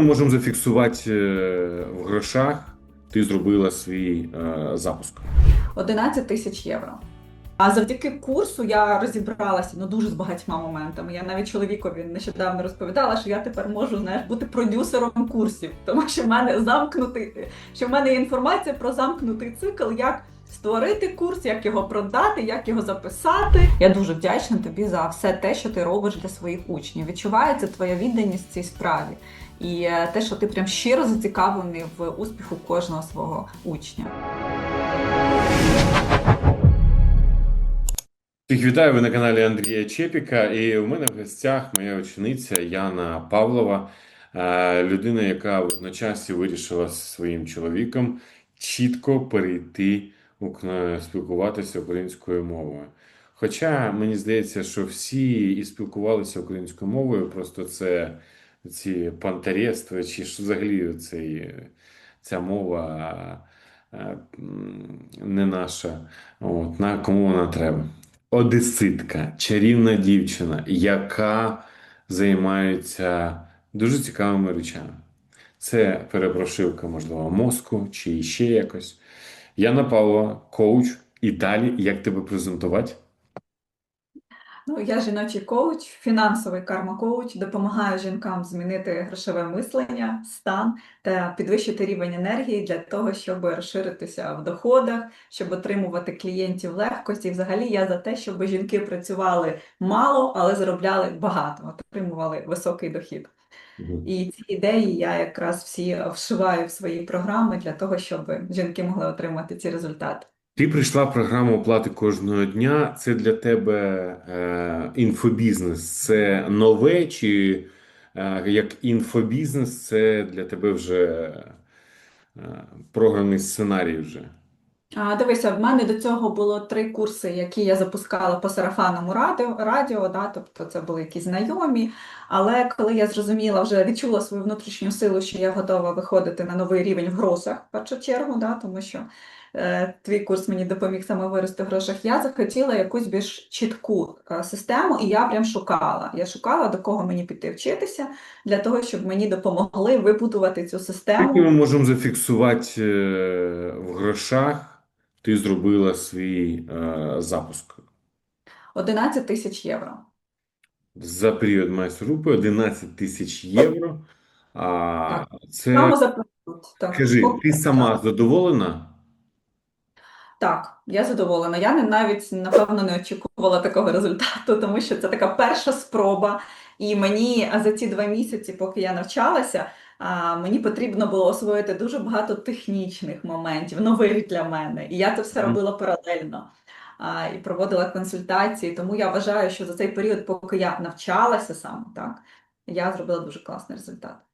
ми можемо зафіксувати е, в грошах? Ти зробила свій е, запуск. 11 тисяч євро. А завдяки курсу я розібралася ну дуже з багатьма моментами. Я навіть чоловікові нещодавно розповідала, що я тепер можу знаєш, бути продюсером курсів, тому що в мене замкнутий, що в мене є інформація про замкнутий цикл, як створити курс, як його продати, як його записати. Я дуже вдячна тобі за все те, що ти робиш для своїх учнів. Відчувається твоя відданість цій справі. І е, те, що ти прям щиро зацікавлений в успіху кожного свого учня. Всіх вітаю, ви на каналі Андрія Чепіка, і у мене в гостях моя учениця Яна Павлова, е, людина, яка в одночасі вирішила зі своїм чоловіком чітко перейти спілкуватися українською мовою. Хоча мені здається, що всі і спілкувалися українською мовою, просто це ці пантарєства, чи ж взагалі цей, ця мова е, не наша. От, на кому вона треба? Одеситка, чарівна дівчина, яка займається дуже цікавими речами. Це перепрошивка, можливо, мозку чи ще якось. Яна Павлова, коуч. І далі, як тебе презентувати? Ну, я жіночий коуч, фінансовий карма-коуч, допомагаю жінкам змінити грошове мислення, стан та підвищити рівень енергії для того, щоб розширитися в доходах, щоб отримувати клієнтів легкості. І взагалі я за те, щоб жінки працювали мало, але заробляли багато, отримували високий дохід. І ці ідеї я якраз всі вшиваю в свої програми для того, щоб жінки могли отримати ці результати. Ти прийшла в програму оплати кожного дня. Це для тебе е, інфобізнес. Це нове, чи е, як інфобізнес, це для тебе вже е, програмний сценарій вже. А, дивися, в мене до цього було три курси, які я запускала по сарафанному радіо, радіо, да, тобто це були якісь знайомі. Але коли я зрозуміла, вже відчула свою внутрішню силу, що я готова виходити на новий рівень в грошах, в першу чергу, да, тому що твій курс мені допоміг саме вирости в грошах, я захотіла якусь більш чітку е, систему, і я прям шукала. Я шукала, до кого мені піти вчитися, для того, щоб мені допомогли вибудувати цю систему. Як ми можемо зафіксувати е, в грошах? Ти зробила свій е, запуск 11 тисяч євро. за період майстер-групи 11 тисяч євро. А це Саме. Так. кажи, ти сама задоволена? Так, я задоволена. Я не навіть напевно не очікувала такого результату, тому що це така перша спроба. І мені за ці два місяці, поки я навчалася, мені потрібно було освоїти дуже багато технічних моментів, нових для мене. І я це все робила паралельно. І проводила консультації. Тому я вважаю, що за цей період, поки я навчалася саме, так, я зробила дуже класний результат.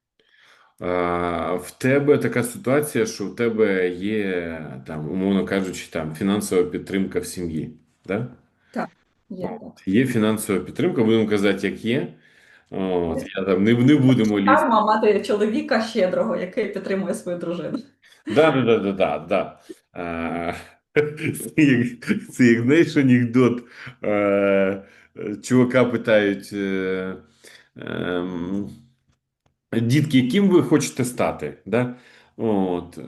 А, в тебе така ситуація, що в тебе є, там, умовно кажучи, там, фінансова підтримка в сім'ї. Да? Є так. От. Є фінансова підтримка, будемо казати, як є. От, я там не, не будемо лізти. Карма мати чоловіка щедрого, який підтримує свою дружину. Да, да, да, да, да, да. А, Це як, це як знаєш, анекдот. Е, Чувака питають, е, ем, дітки, яким ви хочете стати? Да? От. е,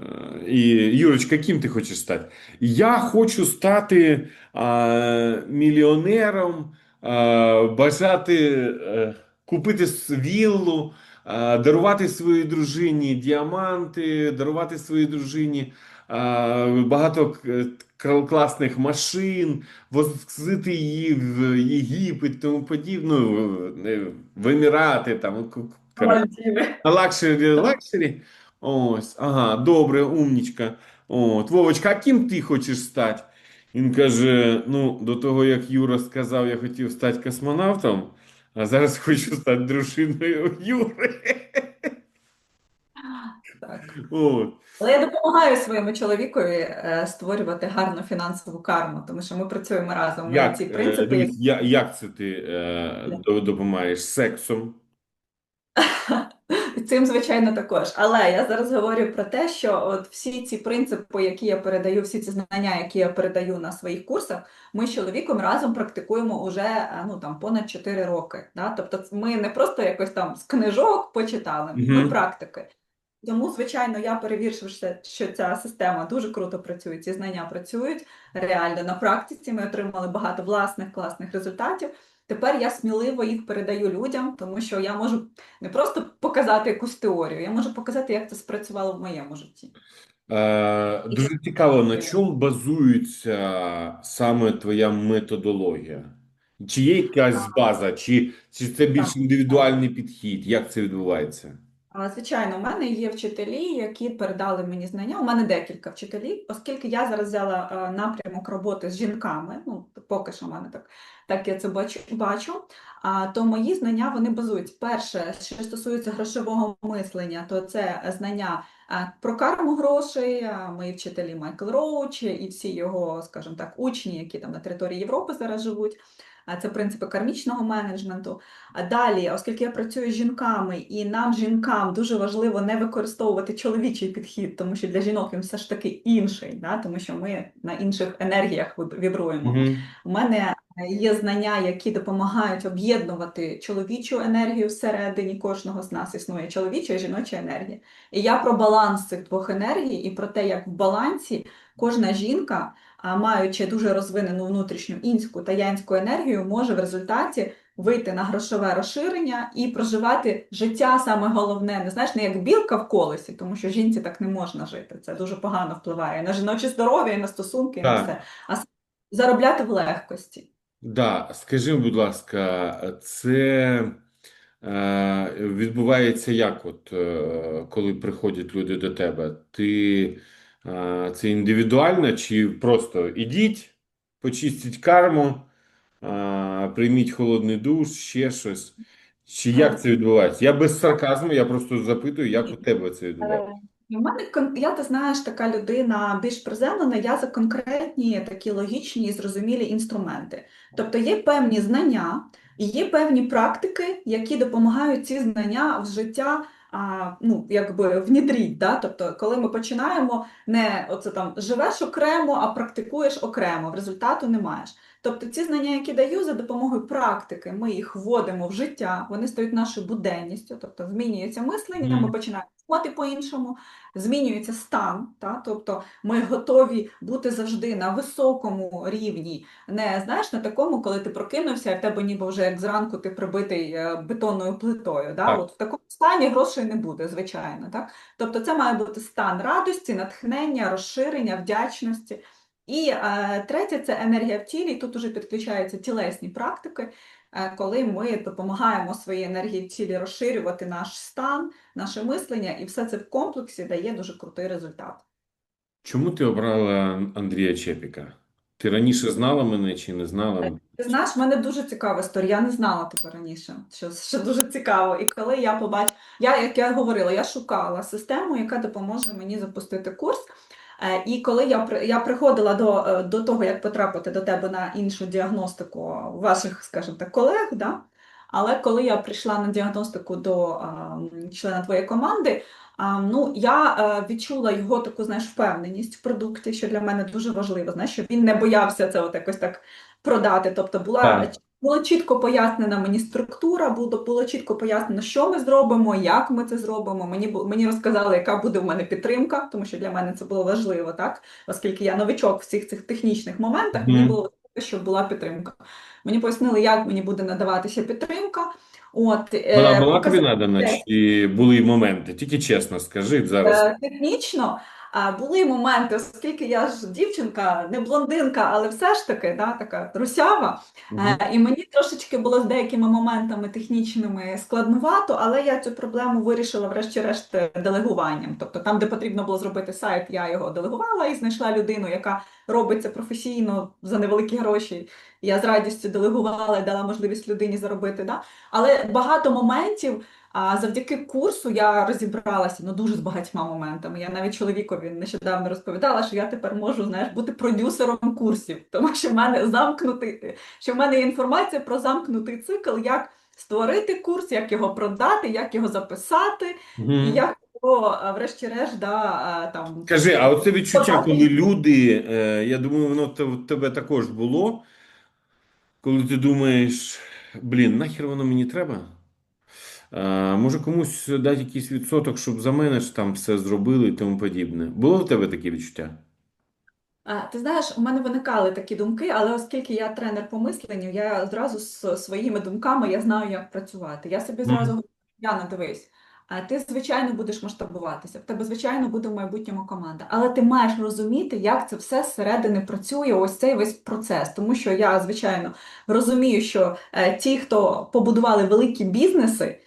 І Юрочка, ким ти хочеш стати? Я хочу стати а, мільйонером, а, бажати е, купити віллу, а, дарувати своїй дружині діаманти, дарувати своїй дружині а, багато класних машин, возити її в Єгипет, тому подібне, ну, в Емірати, там, лакшері, лакшері. Ось, ага, добре, умнічка. От, Вовочка, а ким ти хочеш стати? Він каже: ну, до того, як Юра сказав, я хотів стати космонавтом, а зараз хочу стати дружиною Юри. Так. От. Але я допомагаю своєму чоловікові е, створювати гарну фінансову карму, тому що ми працюємо разом. Як, ці е, принципи, дивись, я- як це ти е, допомагаєш сексом? Цим, звичайно, також. Але я зараз говорю про те, що от всі ці принципи, які я передаю, всі ці знання, які я передаю на своїх курсах, ми з чоловіком разом практикуємо уже е, ну, там, понад 4 роки. Да? Тобто ми не просто якось там з книжок почитали, ми Мгм. практики. Тому, звичайно, я перевіривши, що ця система дуже круто працює, ці знання працюють реально на практиці. Ми отримали багато власних класних результатів. Тепер я сміливо їх передаю людям, тому що я можу не просто показати якусь теорію, я можу показати, як це спрацювало в моєму житті. Е, дуже цікаво, на чому базується саме твоя методологія? Чи є якась база, чи, чи це більш індивідуальний підхід? Як це відбувається? Звичайно, у мене є вчителі, які передали мені знання. У мене декілька вчителів, оскільки я зараз взяла е, напрямок роботи з жінками. Ну, поки що в мене так, так я це бачу, бачу. А, то мої знання вони базують. Перше, що стосується грошового мислення, то це знання про карму грошей. Мої вчителі Майкл Роуч і всі його, скажімо так, учні, які там на території Європи зараз живуть. Це принципи кармічного менеджменту. А далі, оскільки я працюю з жінками, і нам, жінкам, дуже важливо не використовувати чоловічий підхід, тому що для жінок він все ж таки інший, да? тому що ми на інших енергіях вібруємо. Мгм. У мене є знання, які допомагають об'єднувати чоловічу енергію всередині кожного з нас існує чоловіча і жіноча енергія. І я про баланс цих двох енергій і про те, як в балансі кожна жінка, маючи дуже розвинену внутрішню інську та янську енергію, може в результаті вийти на грошове розширення і проживати життя саме головне, не знаєш, не як білка в колесі, тому що жінці так не можна жити. Це дуже погано впливає на жіноче здоров'я, і на стосунки, і на все. А заробляти в легкості. Да, скажи, будь ласка, це е, відбувається як, от, е, коли приходять люди до тебе? Ти це індивідуально, чи просто ідіть, почистіть карму, е, прийміть холодний душ, ще щось? Чи як це відбувається? Я без сарказму, я просто запитую, як у тебе це відбувається? І в мене я, ти знаєш, така людина більш приземлена, я за конкретні такі логічні і зрозумілі інструменти. Тобто є певні знання є певні практики, які допомагають ці знання в життя. А, ну, якби внідріть, да? Тобто, коли ми починаємо не оце там живеш окремо, а практикуєш окремо, результату не маєш. Тобто ці знання, які даю за допомогою практики, ми їх вводимо в життя, вони стають нашою буденністю, тобто змінюється мислення, ми починаємо думати по-іншому, змінюється стан, та? тобто ми готові бути завжди на високому рівні, не знаєш, на такому, коли ти прокинувся, і в тебе ніби вже як зранку ти прибитий е, бетонною плитою. Так. От в такому стані грошей не буде, звичайно. Так? Тобто це має бути стан радості, натхнення, розширення, вдячності. І е, третє це енергія в тілі. Тут уже підключаються тілесні практики, е, коли ми допомагаємо своїй енергії в тілі розширювати наш стан, наше мислення, і все це в комплексі дає дуже крутий результат. Чому ти обрала Андрія Чепіка? Ти раніше знала мене чи не знала? Ти знаєш, в мене дуже цікава історія. Я не знала тебе раніше, що, що дуже цікаво. І коли я побачила, я, як я говорила, я шукала систему, яка допоможе мені запустити курс. Е, І коли я, я приходила до, е, до того, як потрапити до тебе на іншу діагностику ваших, скажімо так, колег, да? але коли я прийшла на діагностику до члена твоєї команди, а, ну, я е, відчула його таку, знаєш, впевненість в продукті, що для мене дуже важливо, знаєш, щоб він не боявся це от якось так продати. Тобто була. Була чітко пояснена мені структура, було, було чітко пояснено, що ми зробимо, як ми це зробимо. Мені мені розказали, яка буде в мене підтримка, тому що для мене це було важливо, так оскільки я новичок в всіх цих технічних моментах, мені було важливо, щоб була підтримка. Мені пояснили, як мені буде надаватися підтримка. От е, Вона була тобі надана, чи були моменти? Тільки чесно скажи зараз. Е, Технічно а, були моменти, оскільки я ж дівчинка, не блондинка, але все ж таки да, така русява. Е, І мені трошечки було з деякими моментами технічними складновато, але я цю проблему вирішила врешті-решт е, делегуванням. Тобто там, де потрібно було зробити сайт, я його делегувала і знайшла людину, яка робить це професійно за невеликі гроші. Я з радістю делегувала і дала можливість людині заробити. Да? Але багато моментів. А завдяки курсу я розібралася ну дуже з багатьма моментами. Я навіть чоловікові нещодавно розповідала, що я тепер можу знаєш бути продюсером курсів, тому що в мене замкнутий, що в мене є інформація про замкнутий цикл, як створити курс, як його продати, як його записати, і як його, врешті-решт, да, там, Скажи, а оце відчуття, коли люди, е, я думаю, воно в тебе також було, коли ти думаєш, блін, нахер воно мені треба? Е, може комусь дати якийсь відсоток, щоб за мене ж там все зробили і тому подібне. Було в тебе таке відчуття? А, Ти знаєш, у мене виникали такі думки, але оскільки я тренер по мисленню, я зразу з своїми думками я знаю, як працювати. Я собі зразу говорю, Яна, дивись, а ти, звичайно, будеш масштабуватися, в тебе, звичайно, буде в майбутньому команда, але ти маєш розуміти, як це все зсередини працює, ось цей весь процес. Тому що я, звичайно, розумію, що е, ті, хто побудували великі бізнеси,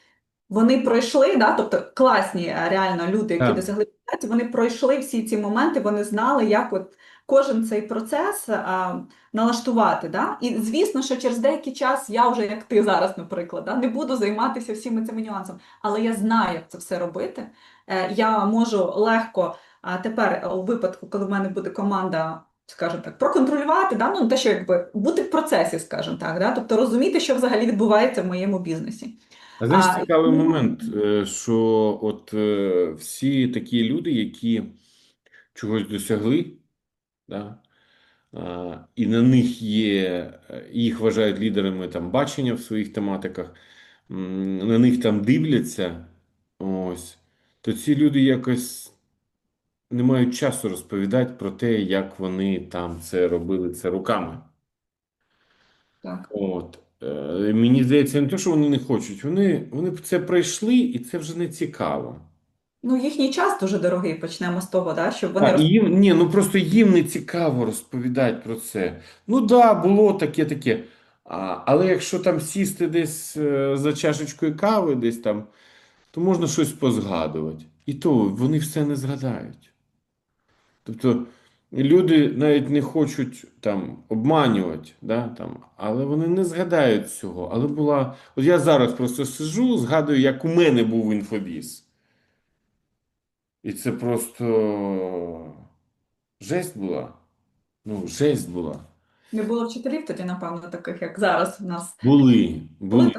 вони пройшли, да, тобто класні е, реально люди, які Так. досягли результатів, вони пройшли всі ці моменти, вони знали, як от кожен цей процес а, налаштувати. Да? І звісно, що через деякий час я вже, як ти зараз, наприклад, да, не буду займатися всіми цими нюансами, але я знаю, як це все робити. Е, я можу легко а тепер е, у випадку, коли в мене буде команда. Скажімо так, проконтролювати, да? ну, те, що якби бути в процесі, скажімо так, да? тобто розуміти, що взагалі відбувається в моєму бізнесі. А знаєш, А, цікавий момент, е, що от е, всі такі люди, які чогось досягли, да, а, і на них є, е, їх вважають лідерами там бачення в своїх тематиках, м, на них там дивляться, ось, то ці люди якось не мають часу розповідати про те, як вони там це робили це руками. Так. От. Е, Мені здається, не те, що вони не хочуть, вони, вони це пройшли, і це вже не цікаво. Ну, їхній час дуже дорогий, почнемо з того, да? щоб вони А, і їм, ні, ну просто їм не цікаво розповідати про це. Ну да, було таке, таке. А, але якщо там сісти десь е, за чашечкою кави, десь там, то можна щось позгадувати. І то вони все не згадають. Тобто люди навіть не хочуть там обманювати, да, там, але вони не згадають цього. Але була. От я зараз просто сижу, згадую, як у мене був інфобіз. І це просто жесть була. Ну, жесть була. Не було вчителів тоді, напевно, таких, як зараз у нас. Були були,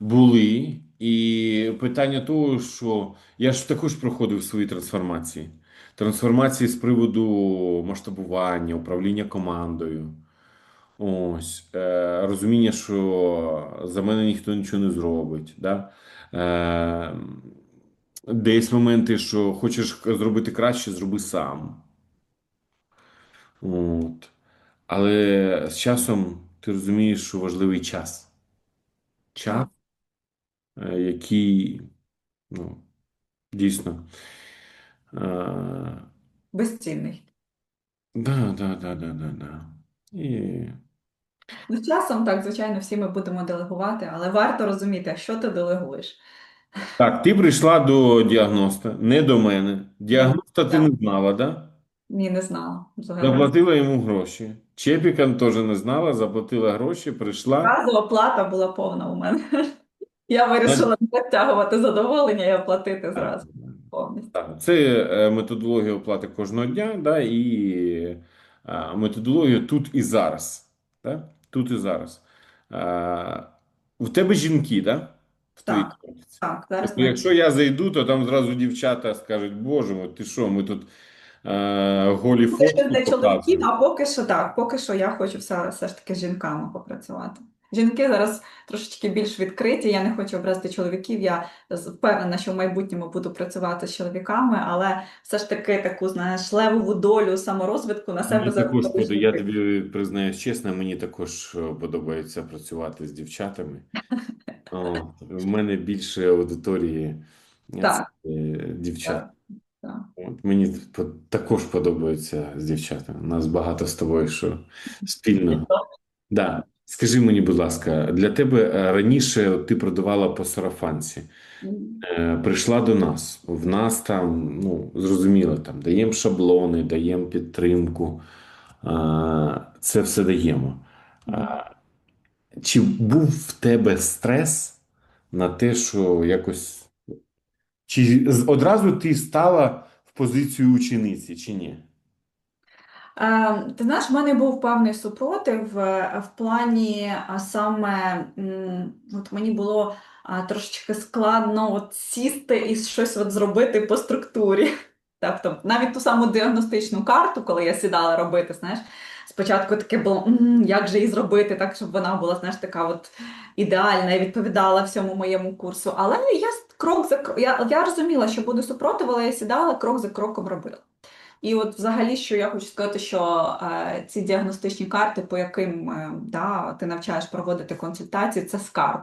були. І питання того, що я ж також проходив свої трансформації. Трансформації з приводу масштабування, управління командою. Ось, е, розуміння, що за мене ніхто нічого не зробить. Да? Е, десь моменти, що хочеш зробити краще, зроби сам. От. Але з часом ти розумієш, що важливий час. Час, е, який, ну, дійсно. Е, Безцінний. да, да, да, да, да, да. І Ну, часом, так, звичайно, всі ми будемо делегувати, але варто розуміти, що ти делегуєш. Так, ти прийшла до діагноста, не до мене. Діагноста ти Так. не знала, да? Ні, не знала. Взагалі. Заплатила йому гроші. Чепіка теж не знала, заплатила гроші, прийшла. Разова плата була повна у мене. Я вирішила не затягувати задоволення і оплатити зразу повністю. Так, це е, методологія оплати кожного дня, да, і е, методологія тут і зараз. Да? Тут і зараз. Е, У тебе жінки, да? В Так. Так, зараз Тобто, якщо я зайду, то там зразу дівчата скажуть, боже мой, ти що, ми тут е, голі Поки що для чоловіків, а поки що так, поки що я хочу все, все ж таки з жінками попрацювати. Жінки зараз трошечки більш відкриті, я не хочу образити чоловіків, я впевнена, що в майбутньому буду працювати з чоловіками, але все ж таки таку, знаєш, левову долю саморозвитку на себе Мені також заробили я тобі признаюсь чесно, мені також е, подобається працювати з дівчатами. От, в мене більше аудиторії е, Так. е, дівчат. Так. От, мені також подобається з дівчатами. У нас багато з тобою, що спільного. Да. Скажи мені, будь ласка, для тебе е, раніше ти продавала по сарафанці, е, прийшла до нас. В нас там, ну, зрозуміло, там даємо шаблони, даємо підтримку, е, це все даємо. Чи був в тебе стрес на те, що якось. Чи одразу ти стала в позицію учениці, чи ні? Е, ти знаєш, в мене був певний супротив е, в плані саме от мені було трошечки складно от сісти і щось от зробити по структурі. Тобто навіть ту саму діагностичну карту, коли я сідала робити, знаєш, спочатку таке було, як же її зробити, так, щоб вона була, знаєш, така от ідеальна і відповідала всьому моєму курсу. Але я крок за кроком, я, я розуміла, що буде супротив, але я сідала, крок за кроком робила. І от взагалі, що я хочу сказати, що е, ці діагностичні карти, по яким е, да, ти навчаєш проводити консультації, це скарб.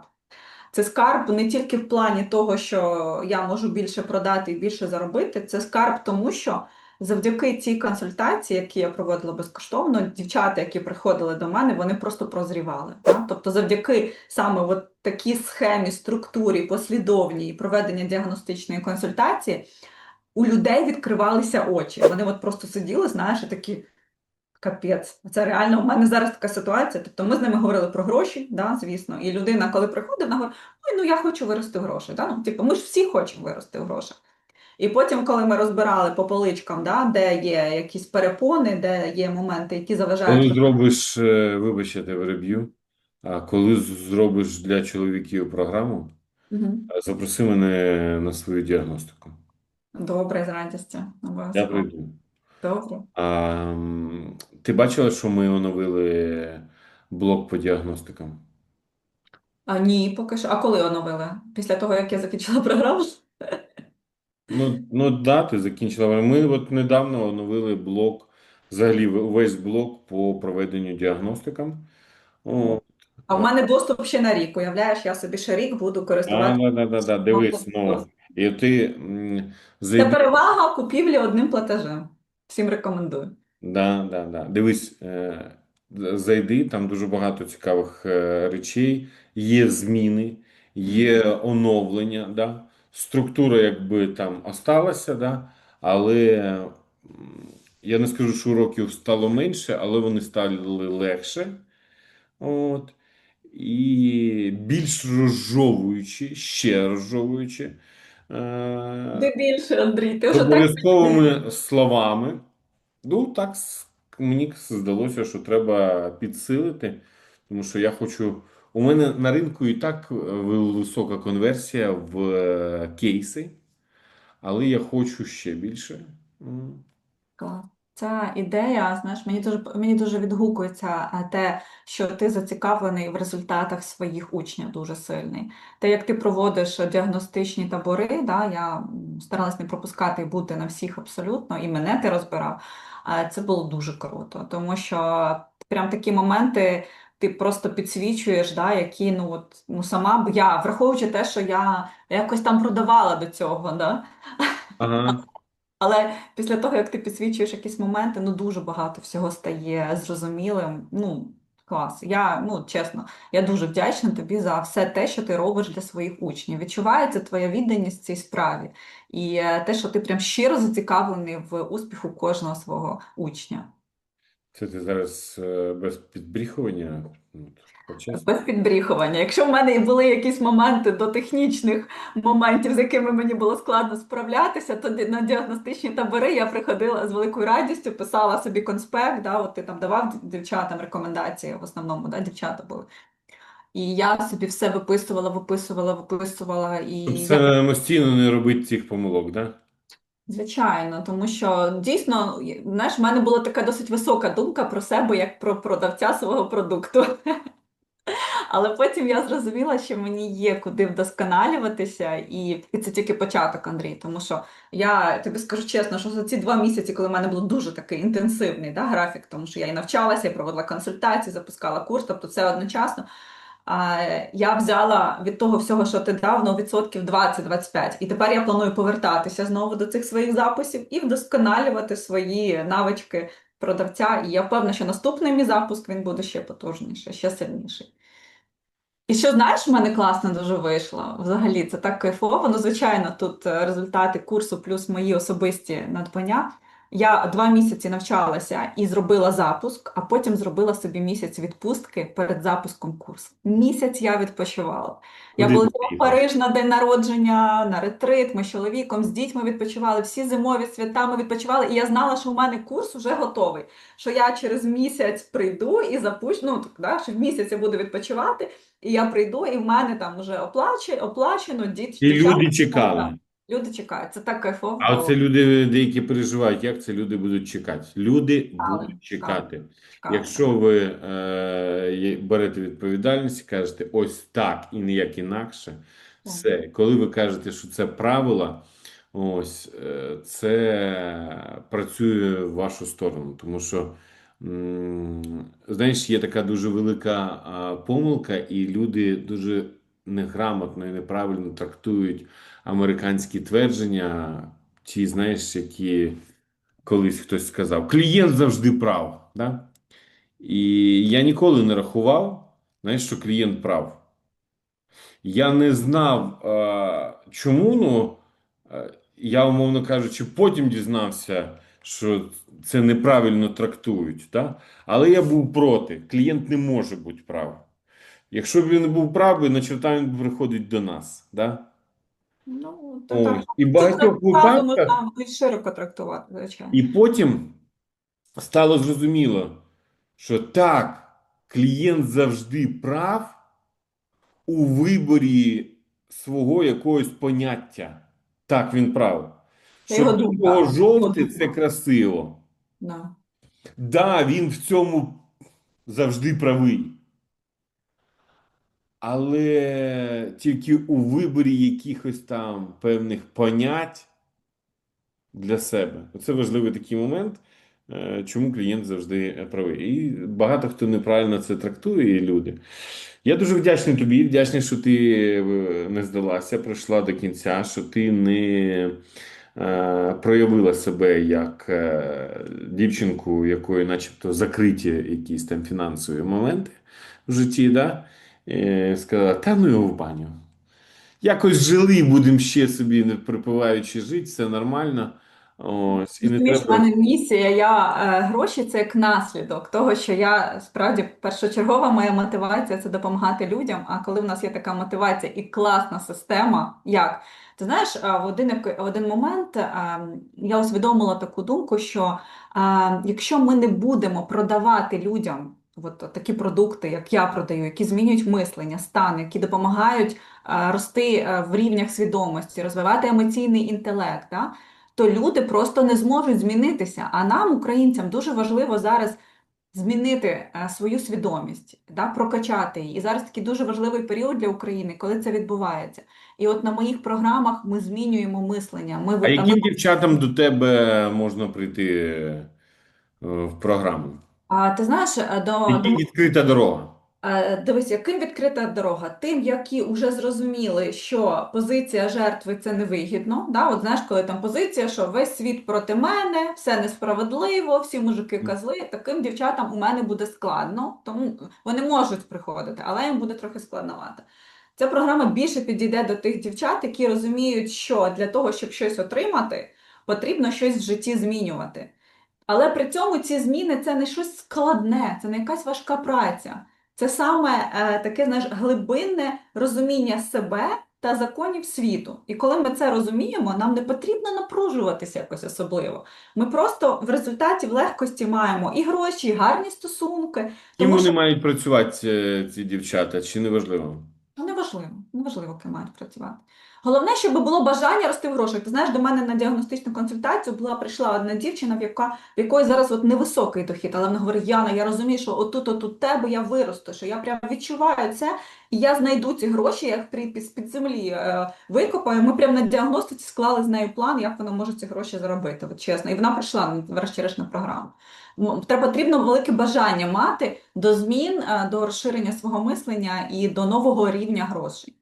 Це скарб не тільки в плані того, що я можу більше продати і більше заробити. Це скарб тому, що завдяки цій консультації, які я проводила безкоштовно, дівчата, які приходили до мене, вони просто прозрівали. Да? Тобто, завдяки саме от такій схемі, структурі, послідовній проведення діагностичної консультації, у людей відкривалися очі. Вони от просто сиділи, знаєш, і такі. Капець, це реально у мене зараз така ситуація. Тобто ми з ними говорили про гроші, да, звісно. І людина, коли приходить, вона говорить, ой, ну я хочу вирости гроші. Да? Ну, типу, ми ж всі хочемо вирости гроші. І потім, коли ми розбирали по поличкам, да, де є якісь перепони, де є моменти, які Коли заважають. зробиш, е, вибач, я тебе переб'ю, а коли зробиш для чоловіків програму, е, запроси мене на свою діагностику. Добре, з радістю. Я Обов'язково. прийду. Добре. А, м, ти бачила, що ми оновили блок по діагностикам? А ні, поки що. А коли оновили? Після того, як я закінчила програму? Ну, ну да, ти закінчила. Ми от недавно оновили блок, взагалі весь блок по проведенню діагностикам. О, А в мене доступ ще на рік. Уявляєш, я собі ще рік буду користуватися. да, да, да, да, дивись, ну, і ти Це перевага купівлі одним платежем. Всім рекомендую. да, да, да, дивись, е, зайди, там дуже багато цікавих е, речей, є зміни, є оновлення, да, структура якби там осталася, да, але я не скажу, що уроків стало менше, але вони стали легше. От. І більш розжовуючі, ще розжовуючі. Е, Де більше, Андрій, ти з вже так обов'язковими словами. Ну, так мені здалося, що треба підсилити, тому що я хочу. У мене на ринку і так е, висока конверсія в е, кейси, але я хочу ще більше. Клас. Ця ідея, знаєш, мені дуже мені дуже відгукується е, те, що ти зацікавлений в результатах своїх учнів дуже сильний. Те, як ти проводиш діагностичні табори, да, я старалась не пропускати і бути на всіх абсолютно, і мене ти розбирав. е, Це було дуже круто, тому що прям такі моменти ти просто підсвічуєш, да, які ну от ну сама б я, враховуючи те, що я якось там продавала до цього, да. Ага. Але після того, як ти підсвічуєш якісь моменти, ну дуже багато всього стає зрозумілим. Ну, клас. Я, ну, чесно, я дуже вдячна тобі за все те, що ти робиш для своїх учнів. Відчувається твоя відданість цій справі. І е, те, що ти прям щиро зацікавлений в успіху кожного свого учня. Це ти зараз е, без підбріхування. Без підбріхування. Якщо в мене були якісь моменти до технічних моментів, з якими мені було складно справлятися, то на діагностичні табори я приходила з великою радістю, писала собі конспект, да, от ти там давав дівчатам рекомендації, в основному, да, дівчата були. І я собі все виписувала, виписувала, виписувала. І я це самостійно не робити цих помилок, да? Звичайно, тому що дійсно, знаєш, в мене була така досить висока думка про себе як про продавця свого продукту. Але потім я зрозуміла, що мені є куди вдосконалюватися, і, і це тільки початок, Андрій. Тому що я тобі скажу чесно, що за ці два місяці, коли в мене був дуже такий інтенсивний да, графік, тому що я і навчалася, і проводила консультації, запускала курс, тобто це одночасно. Я взяла від того всього, що ти дав, ну, відсотків 20-25. І тепер я планую повертатися знову до цих своїх записів і вдосконалювати свої навички продавця. І я впевнена, що наступний мій запуск він буде ще потужніший, ще сильніший. І що знаєш, в мене класно дуже вийшло. Взагалі, це так кайфово. Ну, звичайно, тут е, результати курсу плюс мої особисті надбання. Я два місяці навчалася і зробила запуск, а потім зробила собі місяць відпустки перед запуском курсу. Місяць я відпочивала. Я полетіла в Париж на день народження, на ретрит. Ми з чоловіком, з дітьми відпочивали, всі зимові свята ми відпочивали. І я знала, що у мене курс вже готовий. Що я через місяць прийду і запущу. Ну так, да, що в місяць я буду відпочивати, і я прийду, і в мене там вже оплачено, оплачено діт, І люди чекали. Люди чекають. Це так кайфово. А оце люди деякі переживають, як це люди будуть чекати. Люди Чекали, будуть чекати. Чекали. Якщо ви е, берете відповідальність і кажете ось так і ніяк інакше, все. Коли ви кажете, що це правила, ось е, це працює в вашу сторону. Тому що, м, знаєш, є така дуже велика помилка, і люди дуже неграмотно і неправильно трактують американські твердження, ті, знаєш, які колись хтось сказав, клієнт завжди прав. Да? І я ніколи не рахував, знаєш, що клієнт прав. Я не знав, чому, ну, я, умовно кажучи, потім дізнався, що це неправильно трактують. Да? Але я був проти. Клієнт не може бути правий. Якщо б він був правий, на чорта він приходить до нас. Да? Ну, то так. І багатьох випадках більш широко трактувати, звичайно. І потім стало зрозуміло, що так, клієнт завжди прав у виборі свого якогось поняття. Так, він прав. Це Що його жовте це красиво. Да. Да, він в цьому завжди правий. Але тільки у виборі якихось там певних понять для себе. Це важливий такий момент, е, чому клієнт завжди правий. І багато хто неправильно це трактує, і люди. Я дуже вдячний тобі, вдячний, що ти е, не здалася, пройшла до кінця, що ти не е, проявила себе як е, дівчинку, якої начебто закриті якісь там фінансові моменти в житті, да? І сказала, та ну його в баню. Якось жили, будемо ще собі не припиваючи жити, все нормально. Ось, і не в треба. мене місія, я е, гроші це як наслідок того, що я справді першочергова моя мотивація це допомагати людям. А коли в нас є така мотивація і класна система, як ти знаєш, е, в один в один момент е, я усвідомила таку думку, що е, якщо ми не будемо продавати людям от такі продукти, як я продаю, які змінюють мислення, стан, які допомагають е, рости е, в рівнях свідомості, розвивати емоційний інтелект. Да? то люди просто не зможуть змінитися. А нам, українцям, дуже важливо зараз змінити е, свою свідомість, да, прокачати її. І зараз такий дуже важливий період для України, коли це відбувається. І от на моїх програмах ми змінюємо мислення. Ми, А ми- яким дівчатам до тебе можна прийти в програму? А, ти знаєш, е, до, до відкрита дорога? Е, Дивись, яким відкрита дорога? Тим, які вже зрозуміли, що позиція жертви це невигідно. Да? От знаєш, коли там позиція, що весь світ проти мене, все несправедливо, всі мужики козли, таким дівчатам у мене буде складно, тому вони можуть приходити, але їм буде трохи складновато. Ця програма більше підійде до тих дівчат, які розуміють, що для того, щоб щось отримати, потрібно щось в житті змінювати. Але при цьому ці зміни це не щось складне, це не якась важка праця. Це саме е, таке знаєш, глибинне розуміння себе та законів світу. І коли ми це розуміємо, нам не потрібно напружуватися якось особливо. Ми просто в результаті в легкості маємо і гроші, і гарні стосунки. Ким Тому вони що мають працювати, е, ці дівчата, чи не важливо? Ну, неважливо, неважливо, ким мають працювати. Головне, щоб було бажання рости в грошах. Ти знаєш, до мене на діагностичну консультацію була прийшла одна дівчина, в яка в якої зараз от невисокий дохід, але вона говорить: Яна, я розумію, що отут, отут тебе я виросту, що я прям відчуваю це, і я знайду ці гроші, я їх при з під землі е, викопаю. Ми прямо на діагностиці склали з нею план, як вона може ці гроші заробити. От чесно, і вона прийшла врешті-решт на програму. Треба потрібно велике бажання мати до змін, е, до розширення свого мислення і до нового рівня грошей.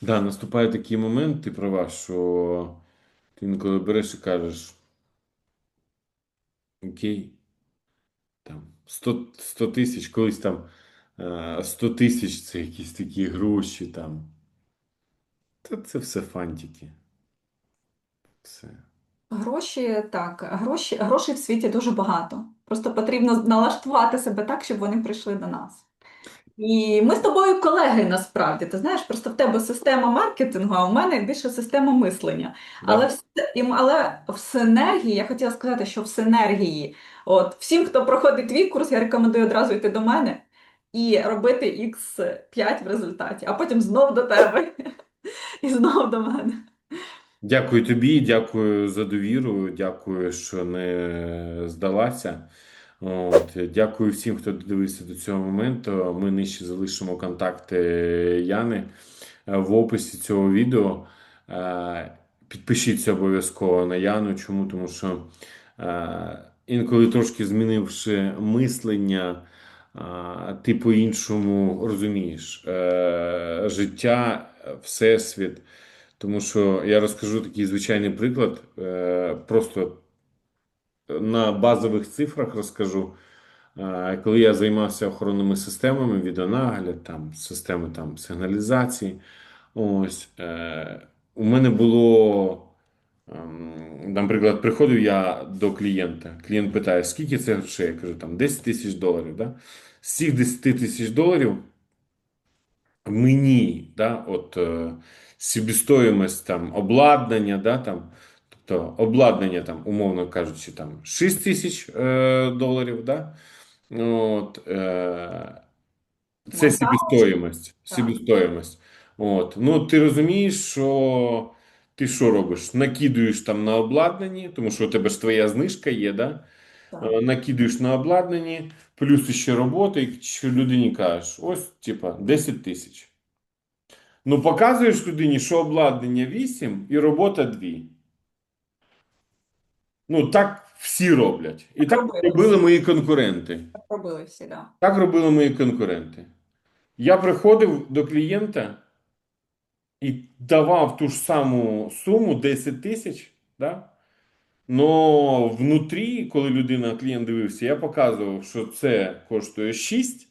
Да, наступає такий момент, ти права, що ти інколи береш і кажеш, окей, там 100, 100 тисяч, колись там е, 100 тисяч це якісь такі гроші там. Та це все фантики. Все. Гроші так, гроші, грошей в світі дуже багато. Просто потрібно налаштувати себе так, щоб вони прийшли до нас. І ми з тобою колеги насправді. Ти знаєш, просто в тебе система маркетингу, а в мене більше система мислення. Да. Але в, але в синергії, я хотіла сказати, що в синергії, от всім, хто проходить твій курс, я рекомендую одразу йти до мене і робити X5 в результаті, а потім знов до тебе і знов до мене. Дякую тобі, дякую за довіру, дякую, що не здалася. От, дякую всім, хто додивився до цього моменту. Ми нижче залишимо контакти Яни е, в описі цього відео. Е, Підпишіться обов'язково на Яну. Чому? Тому що е, інколи трошки змінивши мислення, ти по-іншому розумієш життя, всесвіт. Тому що я розкажу такий звичайний приклад, просто на базових цифрах розкажу. Е, Коли я займався охоронними системами, відеонагляд, там, системи там, сигналізації, ось, е, у мене було, ем, наприклад, приходив я до клієнта. Клієнт питає, скільки це грошей? Я кажу, там 10 тисяч доларів. Да? З цих 10 тисяч доларів мені, да, от е, там обладнання, да, там, тобто обладнання, там, умовно кажучи, там 6 тисяч е, доларів, да, от, е, це Монтаж. собівартість, От, ну, ти розумієш, що ти що робиш? Накидуєш там на обладнанні, тому що у тебе ж твоя знижка є, да? Так. Е, накидуєш на обладнанні, плюс ще роботи, і що людині кажеш, ось, типа, 10 тисяч. Ну, показуєш людині, що обладнання 8 і робота 2. Ну, так всі роблять. І так Робили. робили мої конкуренти. Так робили всі, да. Так робили мої конкуренти. Я приходив до клієнта і давав ту ж саму суму 10 тисяч, да? Но внутрі, коли людина, клієнт дивився, я показував, що це коштує 6,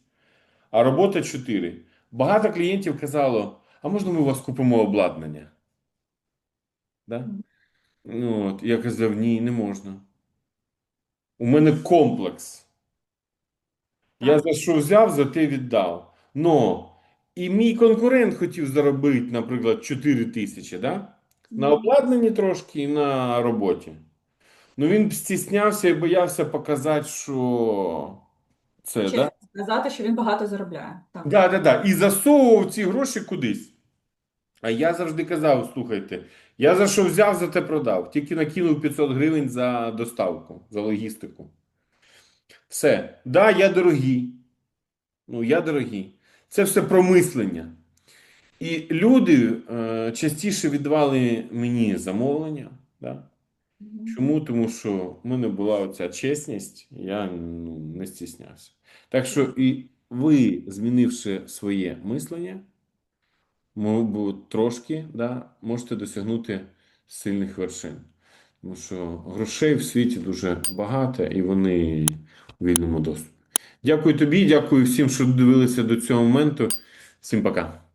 а робота 4. Багато клієнтів казало, а можна ми у вас купимо обладнання? Да? Ну, от, я казав, ні, не можна. У мене комплекс. Я за що взяв, за те віддав. Но і мій конкурент хотів заробити, наприклад, 4 тисячі, да? На обладнанні трошки і на роботі. Ну він стіснявся і боявся показати, що це, Чесно да? сказати, що він багато заробляє. Так. Да, да, да. І засовував ці гроші кудись. А я завжди казав: слухайте, я за що взяв, за те продав. Тільки накинув 500 гривень за доставку, за логістику. Все. Да, я дорогий. Ну, я дорогий. Це все про мислення. І люди е, частіше віддавали мені замовлення. Да? Чому? Тому що в мене була оця чесність, я ну, не стіснявся. Так що і ви, змінивши своє мислення, мабуть, трошки да, можете досягнути сильних вершин. Тому що грошей в світі дуже багато і вони у вільному доступі. Дякую тобі, дякую всім, що дивилися до цього моменту. Всім пока.